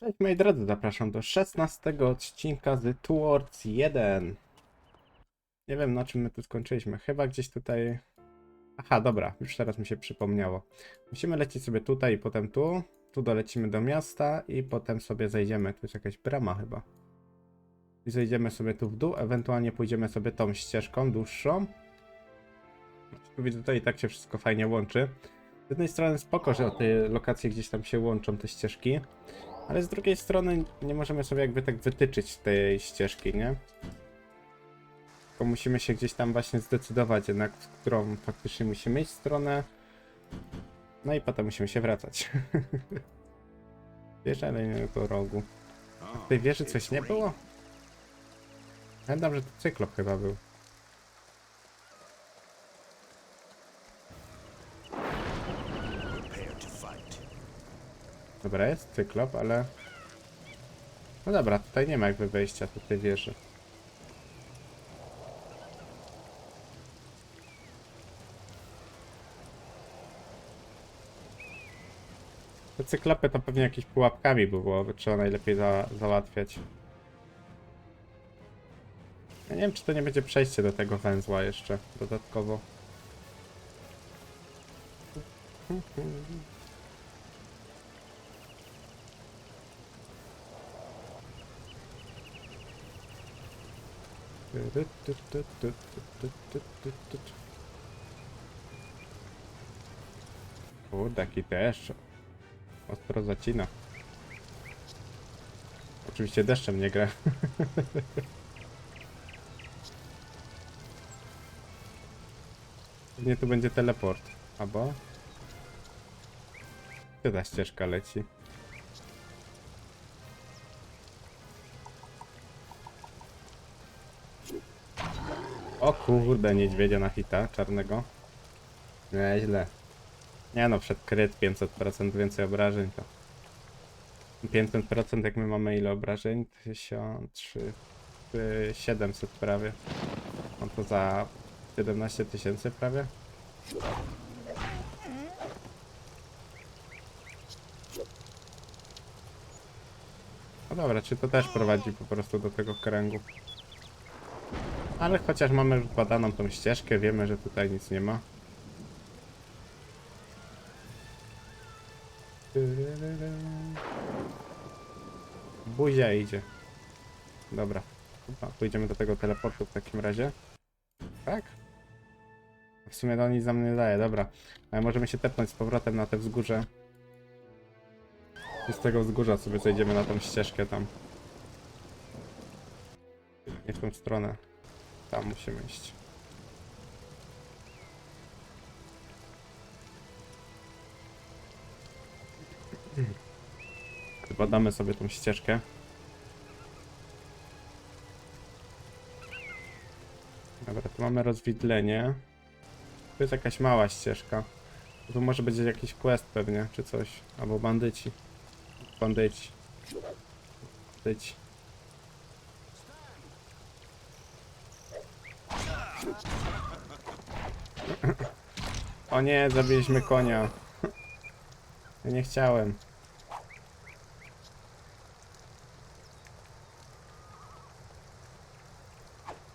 Cześć moi drodzy, zapraszam do 16 odcinka z Towards 1. Nie wiem na czym my tu skończyliśmy, chyba gdzieś tutaj... Aha, dobra, już teraz mi się przypomniało. Musimy lecieć sobie tutaj i potem tu, tu dolecimy do miasta i potem sobie zejdziemy, tu jest jakaś brama chyba. I zejdziemy sobie tu w dół, ewentualnie pójdziemy sobie tą ścieżką dłuższą. Tu widzę, to i tak się wszystko fajnie łączy. Z jednej strony spoko, że te lokacje gdzieś tam się łączą, te ścieżki. Ale z drugiej strony nie możemy sobie jakby tak wytyczyć tej ścieżki, nie? Tylko musimy się gdzieś tam właśnie zdecydować jednak, w którą faktycznie musimy iść stronę. No i potem musimy się wracać. Nie do rogu. W tej wieży coś nie było? Pamiętam, że to cyklop chyba był. Dobra, jest cyklop, ale... No dobra, tutaj nie ma jakby wejścia do tej wieży. Te cyklopy to pewnie jakieś pułapkami by było, by trzeba najlepiej za załatwiać. Ja nie wiem, czy to nie będzie przejście do tego węzła jeszcze dodatkowo. Kurde, jaki deszcz. Ostro zacina. Oczywiście deszczem nie gra. Pewnie tu będzie teleport. Albo? Gdzie ta ścieżka leci? O kurde, niedźwiedzia na hita czarnego. Nieźle. Nie no, przed kryt 500% więcej obrażeń to. 500% jak my mamy ile obrażeń? 1003... 700 prawie. No to za 17 tysięcy prawie. No dobra, czy to też prowadzi po prostu do tego kręgu? Ale chociaż mamy już badaną tą ścieżkę, wiemy, że tutaj nic nie ma. Buzia idzie. Dobra. Chyba pójdziemy do tego teleportu w takim razie. Tak? W sumie to nic nam nie daje, dobra. Ale możemy się tepnąć z powrotem na te wzgórze. I z tego wzgórza sobie zejdziemy na tą ścieżkę tam. Nie w tą stronę. Tam musimy iść. Badamy sobie tą ścieżkę. Dobra, tu mamy rozwidlenie. Tu jest jakaś mała ścieżka. Tu może być jakiś quest pewnie, czy coś. Albo bandyci. Bandyci. Bandyci. O nie, zabiliśmy konia. Ja nie chciałem.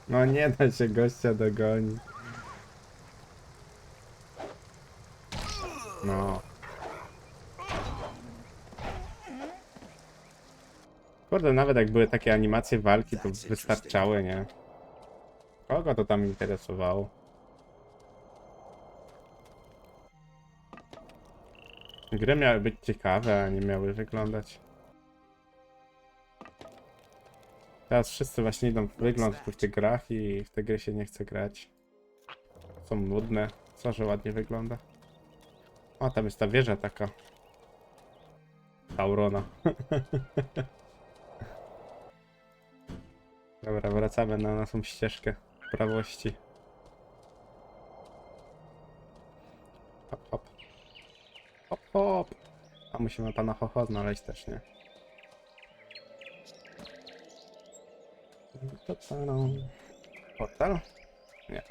No nie da się gościa dogonić. No. Kurde, nawet jak były takie animacje walki, to wystarczały, nie? Kogo to tam interesowało? Gry miały być ciekawe, a nie miały wyglądać. Teraz wszyscy właśnie idą w wygląd w tych grach i w te gry się nie chce grać. Są nudne. Co, że ładnie wygląda. O, tam jest ta wieża taka. Taurona. Dobra, wracamy na naszą ścieżkę prawości. Hop, hop. Hop, hop. A musimy pana Hoho znaleźć też, nie? Portal? Nie.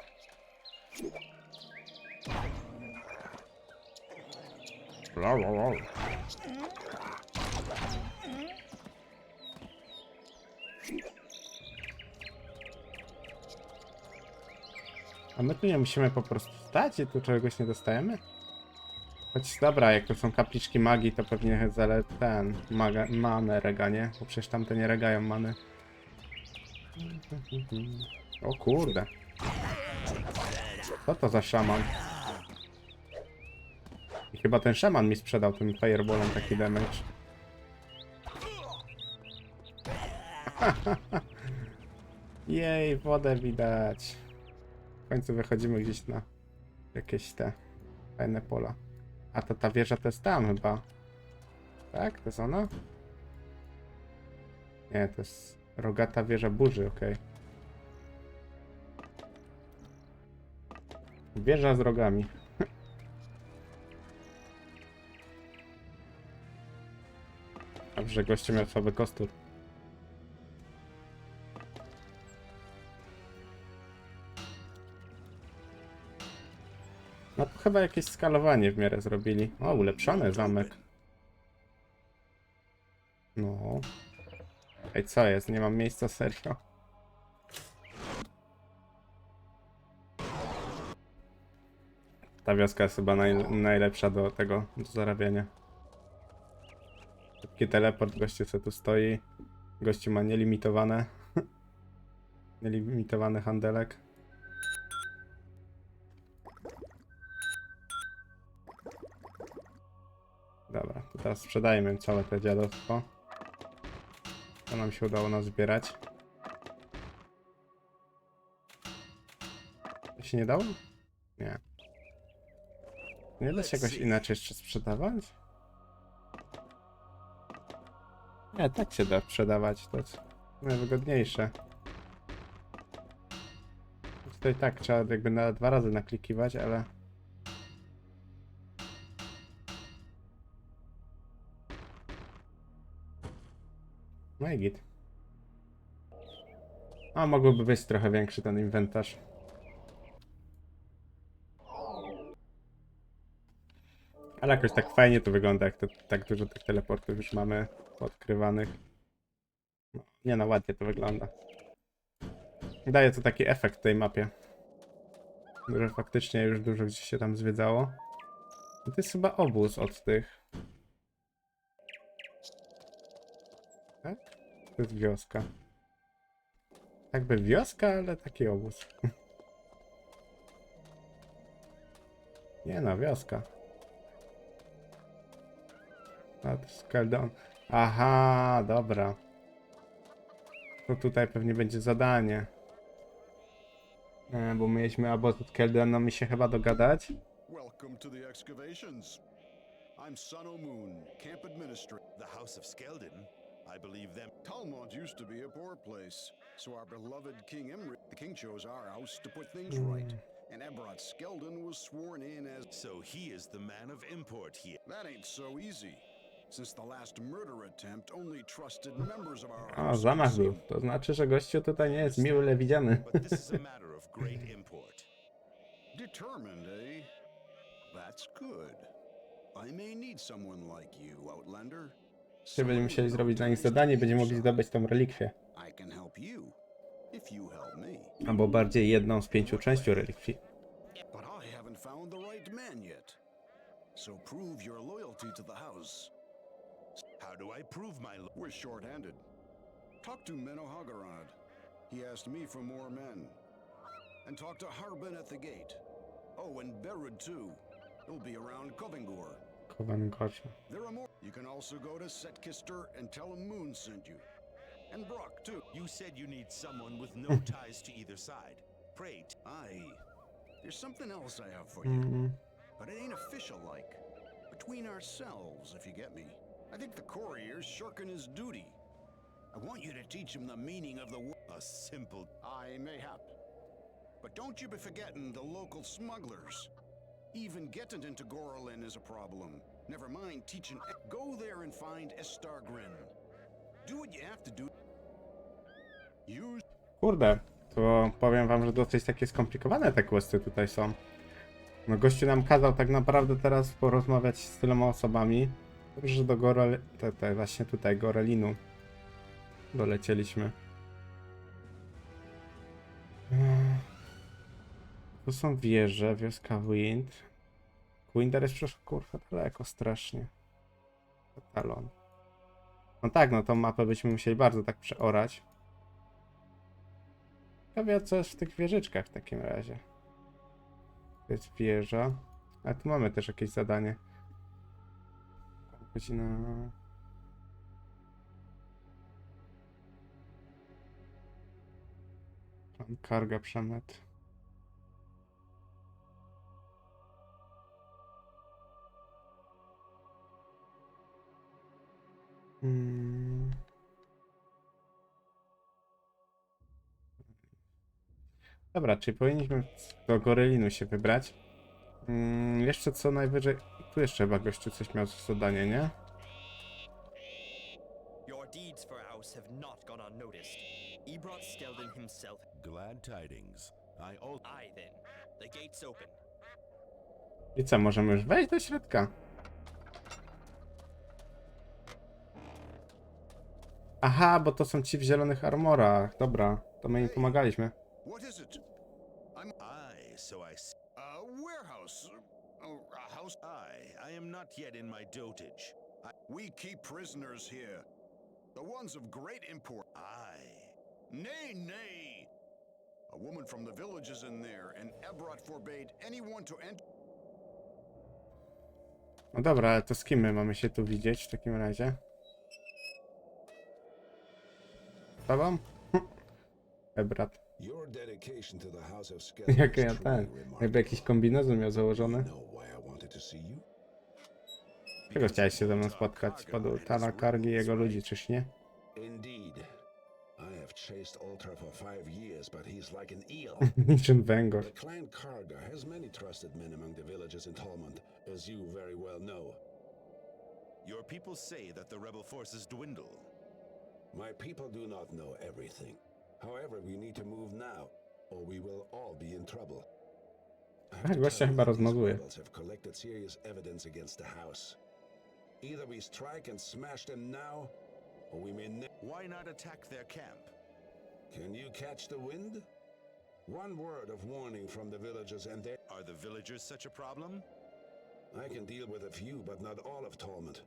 La, la, la. A my tu nie musimy po prostu stać i tu czegoś nie dostajemy? Choć dobra, jak to są kapliczki magii, to pewnie zale ten maga, manę rega, nie? Bo przecież tamte nie regają many. O kurde. Co to za szaman? I chyba ten szaman mi sprzedał tym fireballem taki damage. Jej, wodę widać. Końcu wychodzimy gdzieś na jakieś te fajne pola. A to ta wieża to jest tam chyba. Tak? To jest ona? Nie, to jest rogata wieża burzy, okej. Wieża z rogami. Dobrze, goście miał słaby kostur. Chyba jakieś skalowanie w miarę zrobili. O, ulepszony zamek. No. Ej, co jest? Nie mam miejsca, serio? Ta wioska jest chyba naj, najlepsza do tego, do zarabiania. Szybki teleport, gościu co tu stoi. Gościu ma nielimitowane. Nielimitowany handelek. Teraz sprzedajmy całe te dziadostwo. To nam się udało nazbierać. To się nie dało? Nie. Nie da się jakoś inaczej jeszcze sprzedawać? Nie, tak się da sprzedawać, to jest najwygodniejsze. Tutaj tak trzeba jakby na dwa razy naklikiwać, ale... No i git. A mogłoby być trochę większy ten inwentarz. Ale jakoś tak fajnie to wygląda, jak to, tak dużo tych teleportów już mamy odkrywanych. No, nie no, ładnie to wygląda. Daje to taki efekt tej mapie. Że faktycznie już dużo gdzieś się tam zwiedzało. To jest chyba obóz od tych. Jest wioska. Jakby wioska, ale taki obóz. Nie no, wioska. A, to jest Keldon. Aha, dobra. To tutaj pewnie będzie zadanie. E, bo mieliśmy albo z Keldonem mi się chyba dogadać. Welcome to the excavations. I'm Sun Moon, camp administrator. The House of Skeldon? I believe them. Talmud used to be a poor place, so our beloved King Imri, the king chose our house to put things right. And Eberhard Skeldon was sworn in as. So he is the man of import here. That ain't so easy. Since the last murder attempt, only trusted members of our A, house. zamach był. To znaczy, że gościu tutaj nie jest miły widziany. But this is a matter of great import. Determined, eh? That's good. I may need someone like you, Outlander. Czy będziemy musieli zrobić dla nich zadanie i będziemy mogli zdobyć tą relikwię. Albo bardziej jedną z pięciu części relikwii. So prove your loyalty to the house. How do I prove my We're short-handed. Talk to Menohagarad. He asked me for more men. And talk to Harbin at the gate. Oh, and Berud too. He'll be around Kovengur. Kowengorze. There are more. You can also go to Setkister and tell him Moon sent you. And Brock too. You said you need someone with no ties to either side. Pray, Aye. There's something else I have for you. Mm, But it ain't official like. Between ourselves, if you get me. I think the courier's shirking his duty. I want you to teach him the meaning of the word. a simple. I mayhap. But don't you be forgetting the local smugglers. Even getting into Gorlin is a problem. Never mind teaching. Go there and find Estargrin. Do what you have to do. Use Kurde, to powiem wam, że dosyć takie skomplikowane te questy tutaj są. No gościu nam kazał tak naprawdę teraz porozmawiać z tyloma osobami. Dobrze, do Gorel... Tutaj, właśnie tutaj, Gorelinu dolecieliśmy. Tu są wieże, wioska Wind. Winder jest przecież kurwa daleko strasznie. Talon. No tak, no tą mapę byśmy musieli bardzo tak przeorać. Ciekawe co jest w tych wieżyczkach w takim razie. To jest wieża. A tu mamy też jakieś zadanie. Godzina... Karga przemyt. Mm. Dobra, czyli powinniśmy do Gorylinu się wybrać. Mm, jeszcze co najwyżej. Tu jeszcze chyba gościu coś miał z zadanie, nie? Your deeds for House have not gone unnoticed. Ebrot Skeldon himself. Glad tidings. I al- Aye then. The gate's open. I co, możemy już wejść do środka? Aha, bo to są ci w zielonych armorach. Dobra, to my im pomagaliśmy. What is it? I'm Aye, so I s- a warehouse. A house. Aye, I am not yet in my dotage. We keep prisoners here. The ones of great import. Aye. Nay, nay. A woman from the village is in there, and Ebrot forbade anyone to enter. No dobra, ale to z kim my mamy się tu widzieć w takim razie? Tobą? Ebrat. Jak ja ten. Jakby jakiś kombinezon miał założony. Czego chciałeś się ze mną spotkać? Padł Tana Kargi i jego ludzi, czyż nie? Indeed. I have chased Ultra for five years, but he's like an eel. Niczym węgorz. the clan Karga has many trusted men among the villagers in Tolmond, as you very well know. Your people say that the rebel forces dwindle. My people do not know everything. However, we need to move now, or we will all be in trouble. I have Tak, to gościa tell chyba that these rozmazuje. rebels have collected serious evidence against the house. Either we strike and smash them now, or we may ne- Why not attack their camp? Can you catch the wind? One word of warning from the villagers and they Are the villagers such a problem? I can deal with a few, but not all of Tolmond.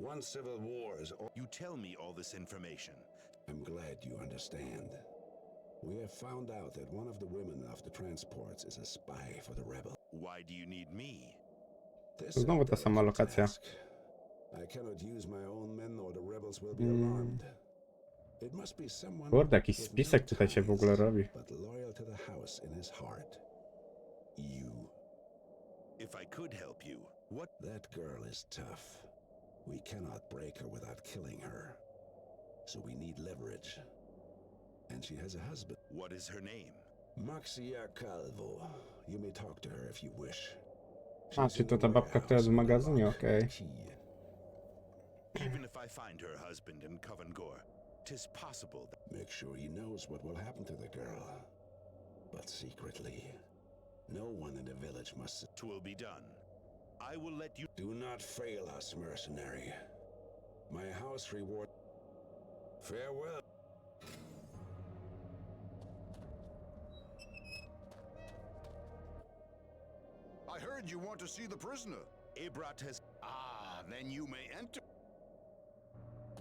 One civil war is all You tell me all this information. I'm glad you understand. We have found out that one of the women of the transports is a spy for the rebel. Why do you need me? This To znowu ta is a sama lokacja. I cannot use my own men or the rebels will be Mm. alarmed. It must be someone Kurde, jakiś with spisek no tutaj się w ogóle robi. But loyal to the house in his heart. You. If I could help you, what? That girl is tough. We cannot break her without killing her. So we need leverage. And she has a husband. What is her name? Maxia Calvo. You may talk to her if you wish. A, She's czyli in to ta babka, która jest w warehouse with a magazynie, locked okej. key. Even if I find her husband in Covengore, tis possible that Make sure he knows what will happen to the girl. But secretly. No one in the village must. twill be done. I will let you. Do not fail us, mercenary. My house reward. Farewell. I heard you want to see the prisoner. Abrat has. Ah, then you may enter.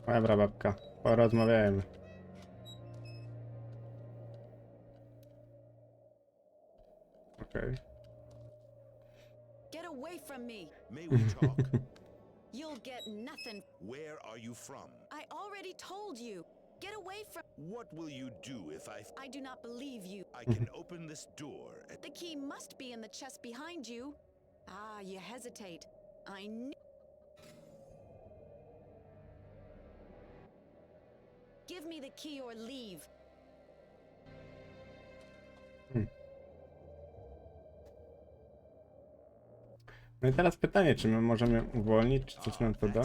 Dobra, babka. Porozmawiajmy. Okej. Get away from me! May we talk? You'll get nothing. Where are you from? I already told you. Get away from. What will you do if I? I do not believe you. I can open this door. The key must be in the chest behind you. Ah, you hesitate. I knew. Give me the key or leave. No i teraz pytanie, czy my możemy uwolnić, czy coś nam to da?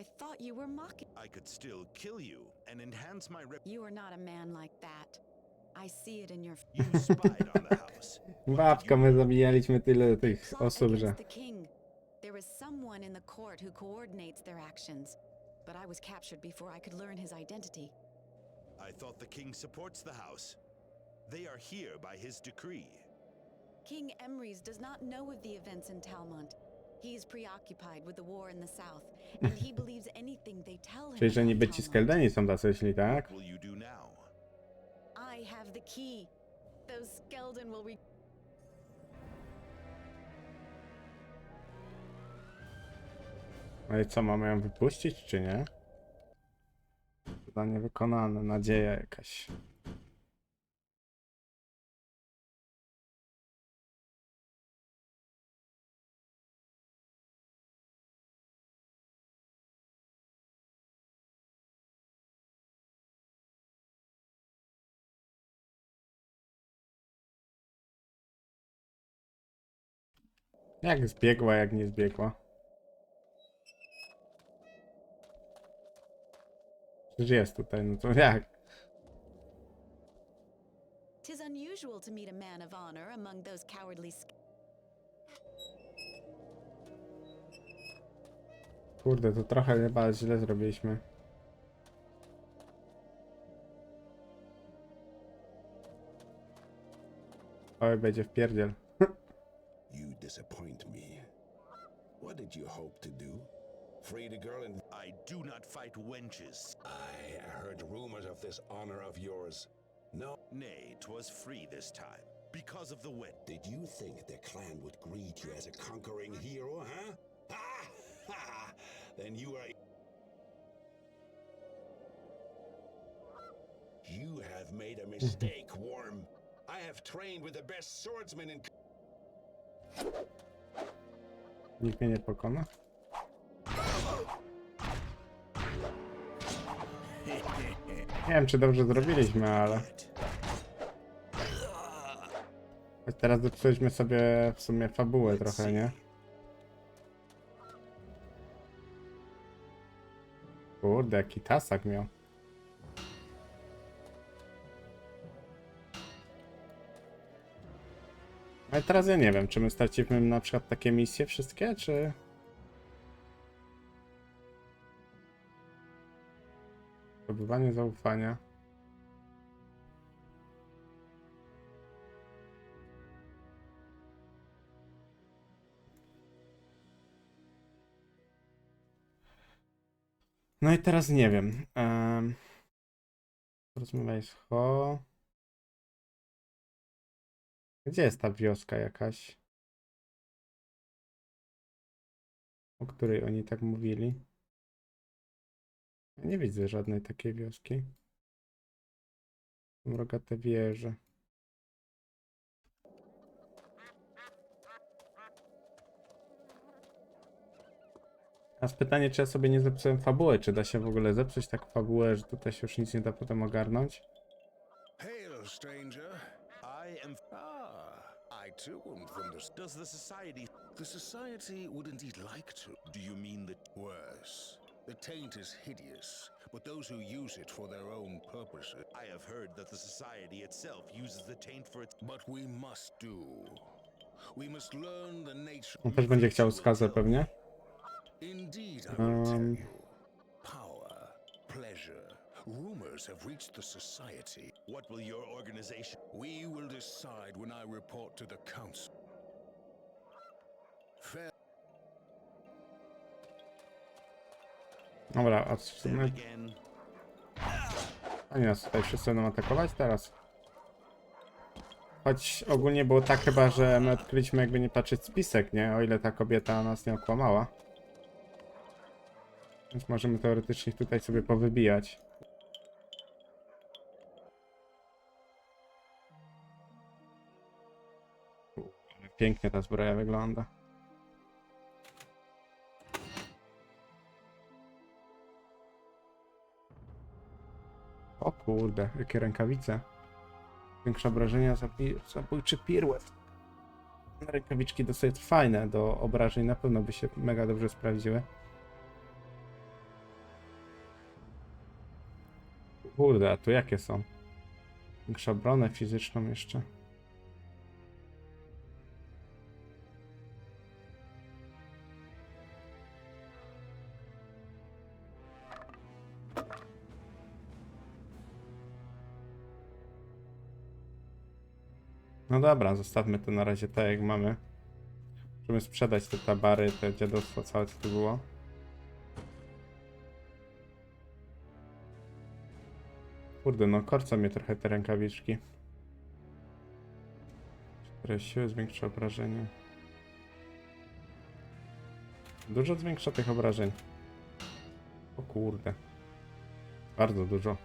I thought you were mocking. I could still kill you and enhance my rep. You are not a man like that. I see it in your You spied on the house. Babka, my zabijaliśmy tyle tych osób, że... against the king. There is someone in the court who coordinates their actions, but I was captured before I could learn his identity. I thought the king supports the house. They are here by his decree. King Emrys does not know of the events in Talmont. He is preoccupied with the war in the south, and he believes anything they tell him. Czyli, że about niby ci Talmont. Skeldeni są tacy źli, tak? What will you do now? I have the key. Those Skeldon will re- No i co, mamy ją wypuścić, czy nie? Zadanie wykonane, nadzieja jakaś. Jak zbiegła, jak nie zbiegła? Przecież jest tutaj, no to jak? Tis unusual to meet a man of honor among those cowardly Kurde, to trochę chyba źle zrobiliśmy. Oj, będzie w pierdziel. Disappoint me. What did you hope to do? Free the girl and I do not fight wenches. I heard rumors of this honor of yours. No, Nay, 'twas free this time, because of the wet. did you think the clan would greet you as a conquering hero, huh? Ha! Ha! Then you are. You have made a mistake, Worm. I have trained with the best swordsmen in. Nikt mnie nie pokona. Nie wiem, czy dobrze zrobiliśmy, ale... Choć teraz zepsuliśmy sobie w sumie fabułę trochę, nie? Kurde, jaki tasak miał. Ale teraz ja nie wiem, czy my stracimy na przykład takie misje wszystkie, czy... Zdobywanie zaufania. No i teraz nie wiem. Um, rozmawiaj z Ho. Gdzie jest ta wioska jakaś? O której oni tak mówili? Ja nie widzę żadnej takiej wioski. Mrogate wieże. Teraz pytanie, czy ja sobie nie zepsułem fabuły? Czy da się w ogóle zepsuć tak fabułę, że tutaj się już nic nie da potem ogarnąć? Hail, stranger. I am. I too am from the. Does the society. The society would indeed like to. Do you mean the. Worse. The taint is hideous, but those who use it for their own purposes. I have heard that the society itself uses the taint for its. But we must do. We must learn the nature. On też będzie chciał skazę pewnie. Indeed, I will tell Um. you. Power, pleasure, rumors have reached the society. What will your organization. We will decide when I report to the council. Fair. Dobra, a w sumie... Oni nas tutaj wszyscy będą atakować teraz. Choć ogólnie było tak chyba, że my odkryliśmy jakby nie patrzeć spisek, nie? O ile ta kobieta nas nie okłamała. Więc możemy teoretycznie tutaj sobie powybijać. Pięknie ta zbroja wygląda. O kurde, jakie rękawice. Większe obrażenia, zabi zabójczy piruet. Rękawiczki dosyć fajne do obrażeń, na pewno by się mega dobrze sprawdziły. Kurde, a tu jakie są? Większą obronę fizyczną jeszcze. Dobra, zostawmy to na razie tak jak mamy. Możemy sprzedać te tabary, te dziadostwo całe co tu było. Kurde, no korca mnie trochę te rękawiczki. Cztery siły zwiększa obrażenie. Dużo zwiększa tych obrażeń. O kurde. Bardzo dużo.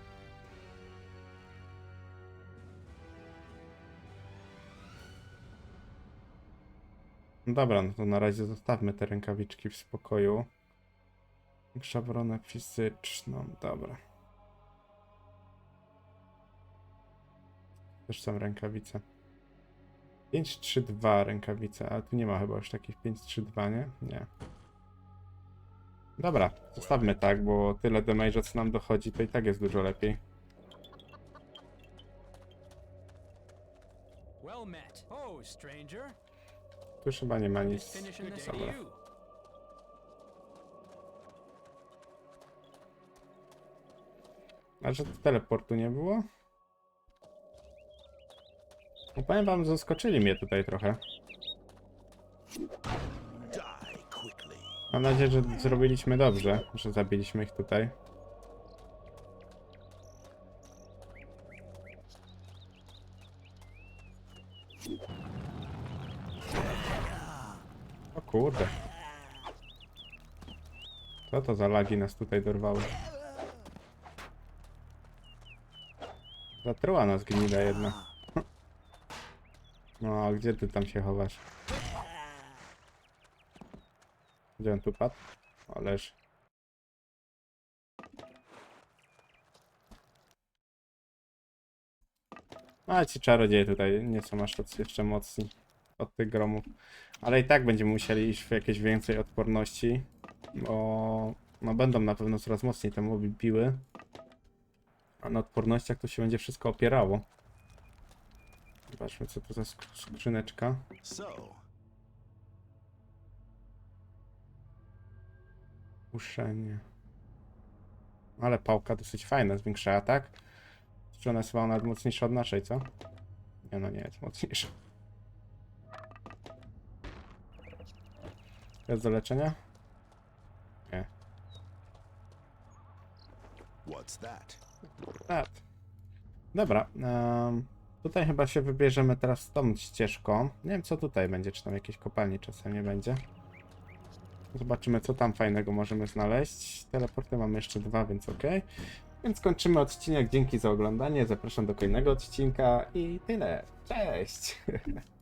Dobra, no to na razie zostawmy te rękawiczki w spokoju. Większa obronę fizyczną, dobra. Też są rękawice. 5-3-2 rękawice, ale tu nie ma chyba już takich 5-3-2, nie? Nie. Dobra, zostawmy tak, bo tyle damage'a co nam dochodzi, to i tak jest dużo lepiej. Well met. Oh, stranger. Tu chyba nie ma nic. Dobra. A że tu teleportu nie było? No powiem wam, zaskoczyli mnie tutaj trochę. Mam nadzieję, że zrobiliśmy dobrze, że zabiliśmy ich tutaj. Co to za lagi nas tutaj dorwały? Zatruła nas gnida jedna. No, a gdzie ty tam się chowasz? Gdzie on tu padł? Ależ. A ci czarodzieje tutaj nie są aż tacy jeszcze mocni od tych gromów. Ale i tak będziemy musieli iść w jakieś więcej odporności. Bo no będą na pewno coraz mocniej te moby biły. A na odpornościach to się będzie wszystko opierało. Zobaczmy co to za sk- skrzyneczka. Uszenie. Ale pałka dosyć fajna, zwiększa atak. Czy ona jest chyba nawet mocniejsza od naszej, co? Nie no, nie jest mocniejsza. Jest do leczenia? Nie. What's that? Tak. Dobra. em, tutaj chyba się wybierzemy teraz tą ścieżką. Nie wiem co tutaj będzie, czy tam jakieś kopalnie czasem nie będzie. Zobaczymy co tam fajnego możemy znaleźć. Teleporty mamy jeszcze dwa, więc ok. Więc kończymy odcinek. Dzięki za oglądanie. Zapraszam do kolejnego odcinka i tyle. Cześć!